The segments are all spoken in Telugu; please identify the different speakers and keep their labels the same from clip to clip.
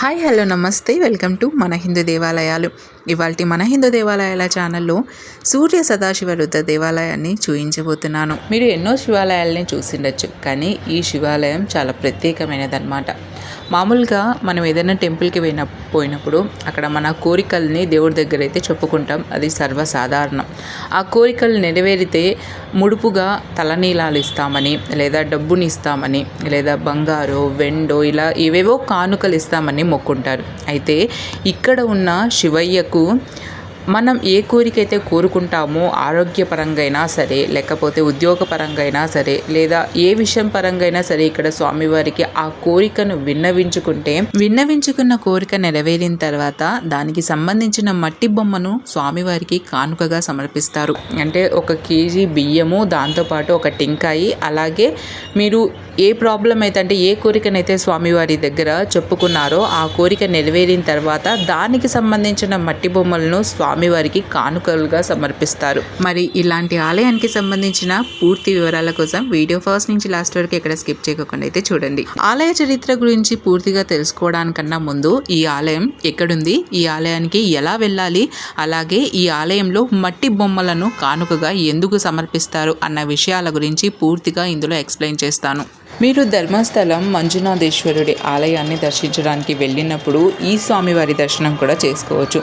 Speaker 1: హాయ్ హలో నమస్తే. వెల్కమ్ టు మన హిందూ దేవాలయాలు. ఇవాళ మన హిందూ దేవాలయాల ఛానల్లో సూర్య సదాశివ రుద్ర దేవాలయాన్ని చూపించబోతున్నాను మీరు ఎన్నో శివాలయాల్ని చూసిండొచ్చు కానీ ఈ శివాలయం చాలా ప్రత్యేకమైనదన్నమాట. మామూలుగా మనం ఏదైనా టెంపుల్కి పోయిన పోయినప్పుడు అక్కడ మన కోరికల్ని దేవుడి దగ్గర అయితే చెప్పుకుంటాం. అది సర్వసాధారణం. ఆ కోరికలు నెరవేరితే ముడుపుగా తలనీలాలు ఇస్తామని లేదా డబ్బుని ఇస్తామని లేదా బంగారు వెండో ఇలా ఏవేవో కానుకలు ఇస్తామని మొక్కుంటారు. అయితే ఇక్కడ ఉన్న శివయ్యకు మనం ఏ కోరికైతే కోరుకుంటామో ఆరోగ్యపరంగా అయినా సరే లేకపోతే ఉద్యోగపరంగా అయినా సరే లేదా ఏ విషయం పరంగా అయినా సరే ఇక్కడ స్వామివారికి ఆ కోరికను విన్నవించుకుంటే విన్నవించుకున్న కోరిక నెరవేరిన తర్వాత దానికి సంబంధించిన మట్టి బొమ్మను స్వామివారికి కానుకగా సమర్పిస్తారు. అంటే ఒక కేజీ బియ్యము దాంతోపాటు ఒక టెంకాయి అలాగే మీరు ఏ ప్రాబ్లం అయితే అంటే ఏ కోరికనైతే స్వామివారి దగ్గర చెప్పుకున్నారో ఆ కోరిక నెరవేరిన తర్వాత దానికి సంబంధించిన మట్టి బొమ్మలను స్వామి స్వామివారికి కానుకలుగా సమర్పిస్తారు. మరి ఇలాంటి ఆలయానికి సంబంధించిన పూర్తి వివరాల కోసం వీడియో ఫస్ట్ నుంచి లాస్ట్ వరకు ఎక్కడ స్కిప్ చేయకుండా అయితే చూడండి. ఆలయ చరిత్ర గురించి పూర్తిగా తెలుసుకోవడానికన్నా ముందు ఈ ఆలయం ఎక్కడుంది? ఈ ఆలయానికి ఎలా వెళ్ళాలి? అలాగే ఈ ఆలయంలో మట్టి బొమ్మలను కానుకగా ఎందుకు సమర్పిస్తారు? అన్న విషయాల గురించి పూర్తిగా ఇందులో ఎక్స్ప్లెయిన్ చేస్తాను. మీరు ధర్మస్థలం మంజునాథేశ్వరుడి ఆలయాన్ని దర్శించడానికి వెళ్ళినప్పుడు ఈ స్వామివారి దర్శనం కూడా చేసుకోవచ్చు.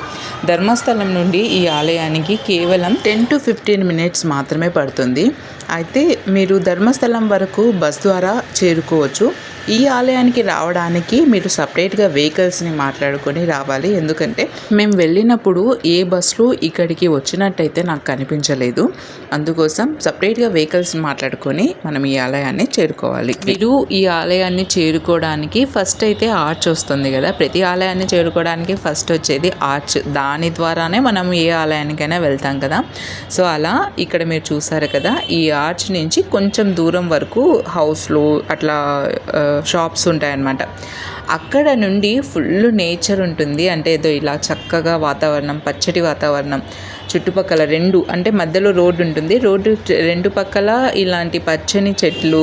Speaker 1: ధర్మస్థలం నుండి ఈ ఆలయానికి కేవలం టెన్ టు ఫిఫ్టీన్ మినిట్స్ మాత్రమే పడుతుంది. అయితే మీరు ధర్మస్థలం వరకు బస్ ద్వారా చేరుకోవచ్చు. ఈ ఆలయానికి రావడానికి మీరు సపరేట్గా వెహికల్స్ని మాట్లాడుకొని రావాలి. ఎందుకంటే మేము వెళ్ళినప్పుడు ఏ బస్సులు ఇక్కడికి వచ్చినట్టయితే నాకు కనిపించలేదు. అందుకోసం సపరేట్గా వెహికల్స్ మాట్లాడుకొని మనం ఈ ఆలయాన్ని చేరుకోవాలి. మీరు ఈ ఆలయాన్ని చేరుకోవడానికి ఫస్ట్ అయితే ఆర్చ్ వస్తుంది కదా. ప్రతి ఆలయాన్ని చేరుకోవడానికి ఫస్ట్ వచ్చేది ఆర్చ్. దాని ద్వారానే మనం ఏ ఆలయానికైనా వెళ్తాం కదా. సో అలా ఇక్కడ మీరు చూసారు కదా ఈ ఆర్చ్ నుంచి కొంచెం దూరం వరకు హౌస్లు అట్లా షాప్స్ ఉంటాయన్నమాట. అక్కడ నుండి ఫుల్ నేచర్ ఉంటుంది. అంటే ఏదో ఇలా చక్కగా వాతావరణం పచ్చటి వాతావరణం. చుట్టుపక్కల రెండు అంటే మధ్యలో రోడ్డు ఉంటుంది. రోడ్డు రెండు పక్కల ఇలాంటి పచ్చని చెట్లు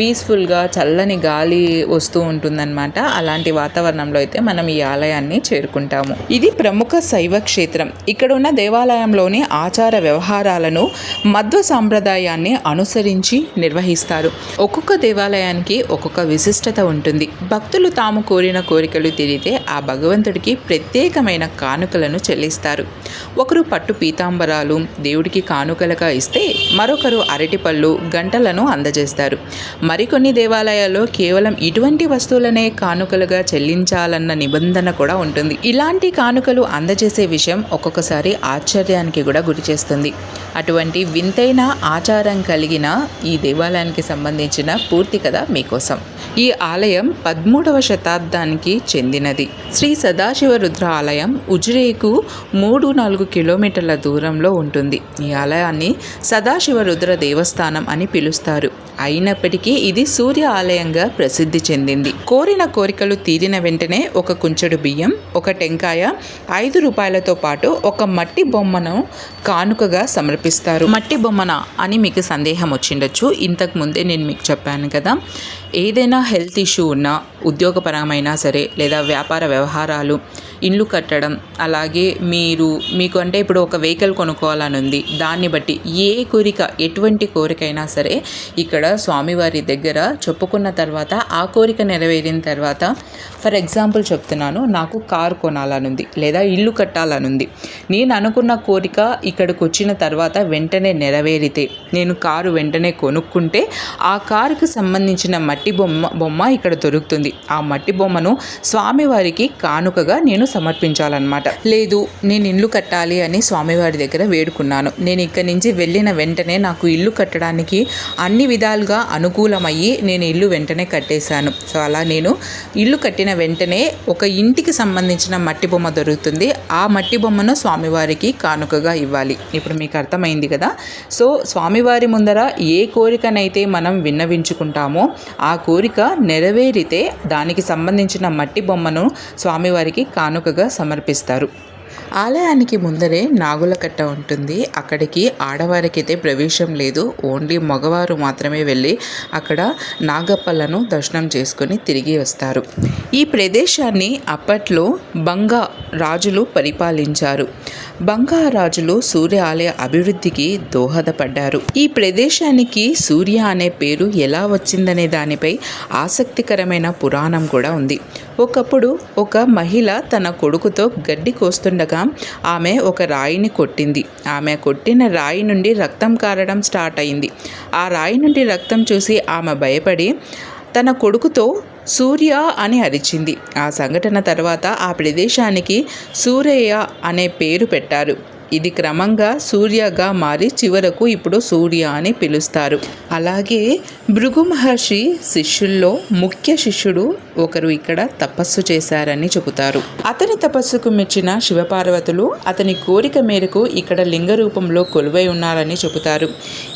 Speaker 1: పీస్ఫుల్గా చల్లని గాలి వస్తూ ఉంటుందన్నమాట. అలాంటి వాతావరణంలో అయితే మనం ఈ ఆలయాన్ని చేరుకుంటాము. ఇది ప్రముఖ శైవ క్షేత్రం ఇక్కడ ఉన్న దేవాలయంలోని ఆచార వ్యవహారాలను మధ్వ సాంప్రదాయాన్ని అనుసరించి నిర్వహిస్తారు. ఒక్కొక్క దేవాలయానికి ఒక్కొక్క విశిష్టత ఉంటుంది. భక్తులు తాము కోరిన కోరికలు తీరితే ఆ భగవంతుడికి ప్రత్యేకమైన కానుకలను చెల్లిస్తారు. ఒకరు పట్టు పీతాంబరాలు దేవుడికి కానుకలుగా ఇస్తే మరొకరు అరటిపళ్ళు గంటలను అందజేస్తారు. మరికొన్ని దేవాలయాల్లో కేవలం ఇటువంటి వస్తువులనే కానుకలుగా చెల్లించాలన్న నిబంధన కూడా ఉంటుంది. ఇలాంటి కానుకలు అందజేసే విషయం ఒక్కొక్కసారి ఆశ్చర్యానికి కూడా గురి చేస్తుంది. అటువంటి వింతైన ఆచారం కలిగిన ఈ దేవాలయానికి సంబంధించిన పూర్తి కథ మీకోసం. ఈ ఆలయం పదమూడవ శతాబ్దానికి చెందినది. శ్రీ సదాశివ రుద్ర ఆలయం ఉజ్రేకు మూడు నాలుగు కిలోమీటర్ల దూరంలో ఉంటుంది. ఈ ఆలయాన్ని సదాశివ రుద్ర దేవస్థానం అని పిలుస్తారు. అయినప్పటికీ ఇది సూర్య ఆలయంగా ప్రసిద్ధి చెందింది. కోరిన కోరికలు తీరిన వెంటనే ఒక కుంచెడు బియ్యం ఒక టెంకాయ ఐదు రూపాయలతో పాటు ఒక మట్టి బొమ్మను కానుకగా సమర్పిస్తారు. మట్టి బొమ్మన అని మీకు సందేహం వచ్చిండొచ్చు. ఇంతకు ముందే నేను మీకు చెప్పాను కదా ఏదైనా హెల్త్ ఇష్యూ ఉన్నా ఉద్యోగపరమైనా సరే లేదా వ్యాపార వ్యవహారాలు ఇల్లు కట్టడం అలాగే మీరు మీకు అంటే ఇప్పుడు ఒక వెహికల్ కొనుక్కోవాలని ఉంది దాన్ని బట్టి ఏ కోరిక ఎటువంటి కోరికైనా సరే ఇక్కడ స్వామివారి దగ్గర చెప్పుకున్న తర్వాత ఆ కోరిక నెరవేరిన తర్వాత ఫర్ ఎగ్జాంపుల్ చెప్తున్నాను నాకు కారు కొనాలనుంది లేదా ఇల్లు కట్టాలనుంది. నేను అనుకున్న కోరిక ఇక్కడికి వచ్చిన తర్వాత వెంటనే నెరవేరితే. నేను కారు వెంటనే కొనుక్కుంటే ఆ కారుకు సంబంధించిన మట్టి బొమ్మ బొమ్మ ఇక్కడ దొరుకుతుంది. ఆ మట్టి బొమ్మను స్వామివారికి కానుకగా నేను సమర్పించాలన్నమాట. లేదు నేను ఇల్లు కట్టాలి అని స్వామివారి దగ్గర వేడుకున్నాను. నేను ఇక్కడి నుంచి వెళ్ళిన వెంటనే నాకు ఇల్లు కట్టడానికి అన్ని విధాలుగా అనుకూలమయ్యి నేను ఇల్లు వెంటనే కట్టేశాను. సో అలా నేను ఇల్లు కట్టిన వెంటనే ఒక ఇంటికి సంబంధించిన మట్టి బొమ్మ దొరుకుతుంది. ఆ మట్టి బొమ్మను స్వామి స్వామివారికి కానుకగా ఇవ్వాలి. ఇప్పుడు మీకు అర్థమైంది కదా? సో స్వామివారి ముందర ఏ కోరికనైతే మనం విన్నవించుకుంటామో ఆ కోరిక నెరవేరితే దానికి సంబంధించిన మట్టి బొమ్మను స్వామివారికి కానుకగా సమర్పిస్తారు. ఆలయానికి ముందరే నాగుల కట్ట ఉంటుంది. అక్కడికి ఆడవారికైతే ప్రవేశం లేదు. ఓన్లీ మగవారు మాత్రమే వెళ్ళి అక్కడ నాగప్పలను దర్శనం చేసుకుని తిరిగి వస్తారు. ఈ ప్రదేశాన్ని అప్పట్లో బంగా రాజులు పరిపాలించారు. బంగారాజులు సూర్య ఆలయ అభివృద్ధికి దోహదపడ్డారు. ఈ ప్రదేశానికి సూర్య అనే పేరు ఎలా వచ్చిందనే దానిపై ఆసక్తికరమైన పురాణం కూడా ఉంది. ఒకప్పుడు ఒక మహిళ తన కొడుకుతో గడ్డి కోస్తుండగా ఆమె ఒక రాయిని కొట్టింది. ఆమె కొట్టిన రాయి నుండి రక్తం కారడం స్టార్ట్ అయింది. ఆ రాయి నుండి రక్తం చూసి ఆమె భయపడి తన కొడుకుతో సూర్య అని అరిచింది. ఆ సంఘటన తర్వాత ఆ ప్రదేశానికి సూరయ్య అనే పేరు పెట్టారు. ఇది క్రమంగా సూర్యగా మారి చివరకు ఇప్పుడు సూర్య అని పిలుస్తారు. అలాగే భృగు మహర్షి శిష్యుల్లో ముఖ్య శిష్యుడు ఒకరు ఇక్కడ తపస్సు చేశారని చెబుతారు. అతని తపస్సుకు మెచ్చిన శివపార్వతులు అతని కోరిక మేరకు ఇక్కడ లింగ రూపంలో కొలువై ఉన్నారని చెబుతారు.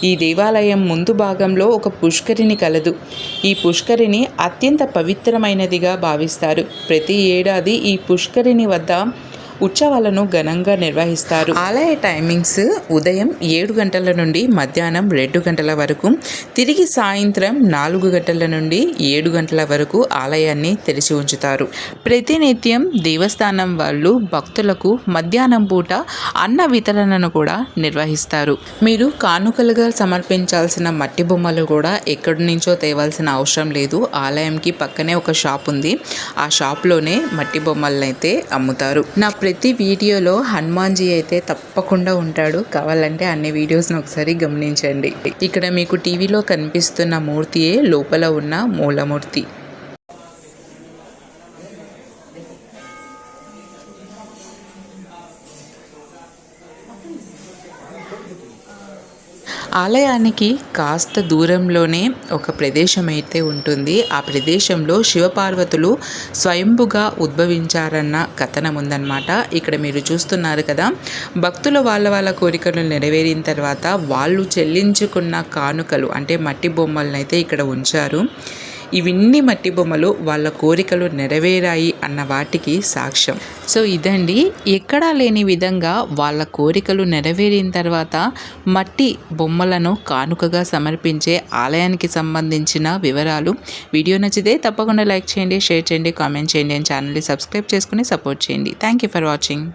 Speaker 1: ఈ దేవాలయం ముందు భాగంలో ఒక పుష్కరిణి కలదు. ఈ పుష్కరిణి అత్యంత పవిత్రమైనదిగా భావిస్తారు. ప్రతి ఏడాది ఈ పుష్కరిణి వద్ద ఉత్సవాలను ఘనంగా నిర్వహిస్తారు. ఆలయ టైమింగ్స్ ఉదయం ఏడు గంటల నుండి మధ్యాహ్నం రెండు గంటల వరకు తిరిగి సాయంత్రం నాలుగు గంటల నుండి ఏడు గంటల వరకు ఆలయాన్ని తెరిచి ఉంచుతారు. ప్రతినిత్యం దేవస్థానం వాళ్ళు భక్తులకు మధ్యాహ్నం పూట అన్న వితరణను కూడా నిర్వహిస్తారు. మీరు కానుకలుగా సమర్పించాల్సిన మట్టి బొమ్మలు కూడా ఎక్కడి నుంచో తేవాల్సిన అవసరం లేదు. ఆలయంకి పక్కనే ఒక షాప్ ఉంది. ఆ షాప్లోనే మట్టి బొమ్మలను అయితే అమ్ముతారు. నా ప్రతి వీడియోలో హనుమాన్జీ అయితే తప్పకుండా ఉంటాడు. కావాలంటే అన్ని వీడియోస్ని ఒకసారి గమనించండి. ఇక్కడ మీకు టీవీలో కనిపిస్తున్న మూర్తియే లోపల ఉన్న మూలమూర్తి. ఆలయానికి కాస్త దూరంలోనే ఒక ప్రదేశం అయితే ఉంటుంది. ఆ ప్రదేశంలో శివపార్వతులు స్వయంభుగా ఉద్భవించారన్న కథనం ఉందన్నమాట ఇక్కడ మీరు చూస్తున్నారు కదా భక్తులు వాళ్ళ వాళ్ళ కోరికలు నెరవేరిన తర్వాత వాళ్ళు చెల్లించుకున్న కానుకలు అంటే మట్టి బొమ్మలను అయితే ఇక్కడ ఉంచారు. ఇవన్నీ మట్టి బొమ్మలు వాళ్ళ కోరికలు నెరవేరాయి అన్న వాటికి సాక్ష్యం. సో ఇదండి ఎక్కడా లేని విధంగా వాళ్ళ కోరికలు నెరవేరిన తర్వాత మట్టి బొమ్మలను కానుకగా సమర్పించే ఆలయానికి సంబంధించిన వివరాలు. వీడియో నచ్చితే తప్పకుండా లైక్ చేయండి షేర్ చేయండి కామెంట్ చేయండి అని ఛానల్ని సబ్స్క్రైబ్ చేసుకుని సపోర్ట్ చేయండి. Thank you for watching.